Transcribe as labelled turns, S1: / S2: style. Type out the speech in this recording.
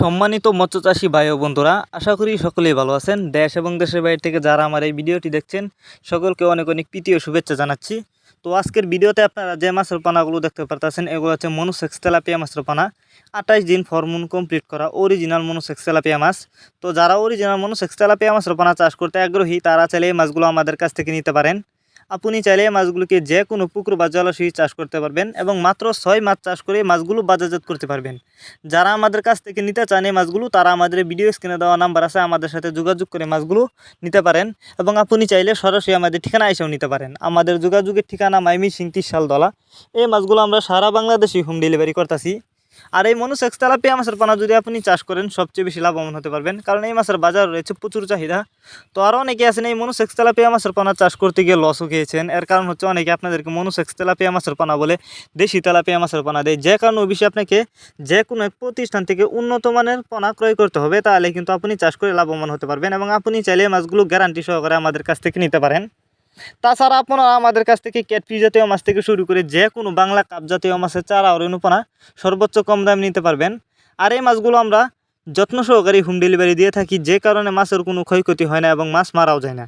S1: সম্মানিত মৎস্যচাষী ভাই ও বন্ধুরা, আশা করি সকলেই ভালো আছেন। দেশ এবং দেশের বাইরে থেকে যারা আমার এই ভিডিওটি দেখছেন, সকলকে অনেক অনেক প্রীতি ও শুভেচ্ছা জানাচ্ছি। তো আজকের ভিডিওতে আপনারা যে মাছের পানাগুলো দেখতে পারতেছেন, এগুলো হচ্ছে মনুসেক্স তেলাপিয়া মাছের পানা। আঠাইশ দিন ফরমুন কমপ্লিট করা অরিজিনাল মনুসেক্স তেলাপিয়া মাছ। তো যারা অরিজিনাল মনুসেক্স তেলাপিয়া মাছের পানা চাষ করতে আগ্রহী, তারা চাইলে এই মাছগুলো আমাদের কাছ থেকে নিতে পারেন। আপনি চাইলে মাছগুলোকে যে কোনো পুকুর বা জলাশয়ে চাষ করতে পারবেন এবং মাত্র ছয় মাছ চাষ করে মাছগুলো বাজারজাত করতে পারবেন। যারা আমাদের কাছ থেকে নিতে চান এই মাছগুলো, তারা আমাদের ভিডিও স্ক্রিনে দেওয়া নাম্বার আছে, আমাদের সাথে যোগাযোগ করে মাছগুলো নিতে পারেন এবং আপনি চাইলে সরাসরি আমাদের ঠিকানা এসেও নিতে পারেন। আমাদের যোগাযোগের ঠিকানা মাইমি সিং তিরশাল দলা এই মাছগুলো আমরা সারা বাংলাদেশে হোম ডেলিভারি করতেছি। আর এই মনুসেক্স তেলাপিয়া মাছের পানা যদি আপনি চাষ করেন, সবচেয়ে বেশি লাভবান হতে পারবেন। কারণ এই মাছের বাজার রয়েছে প্রচুর চাহিদা। তো আরও অনেকে আছেন, এই মনুসেক্স তেলাপিয়া মাছের পানা চাষ করতে গিয়ে লসও খেয়েছেন। এর কারণ হচ্ছে অনেকে আপনাদেরকে মনুসেক্স তেলাপিয়া মাছের পানা বলে দেশি তেলাপিয়া মাছের পানা দেয়। যে কারণে বিষয়ে আপনাকে যে কোনো এক প্রতিষ্ঠান থেকে উন্নত মানের পানা ক্রয় করতে হবে, তাহলে কিন্তু আপনি চাষ করে লাভবান হতে পারবেন এবং আপনি চাইলে মাছগুলো গ্যারান্টি সহকারে আমাদের কাছ থেকে নিতে পারেন। তাছাড়া আপনারা আমাদের কাছ থেকে ক্যাটফি জাতীয় মাছ থেকে শুরু করে যে কোনো বাংলা কাপ জাতীয় মাছের চারা অনুপনা সর্বোচ্চ কম দামে নিতে পারবেন। আর এই মাছগুলো আমরা যত্ন সহকারে হোম ডেলিভারি দিয়ে থাকি, যে কারণে মাছের কোনো ক্ষয়ক্ষতি হয় না এবং মাছ মারাও যায় না।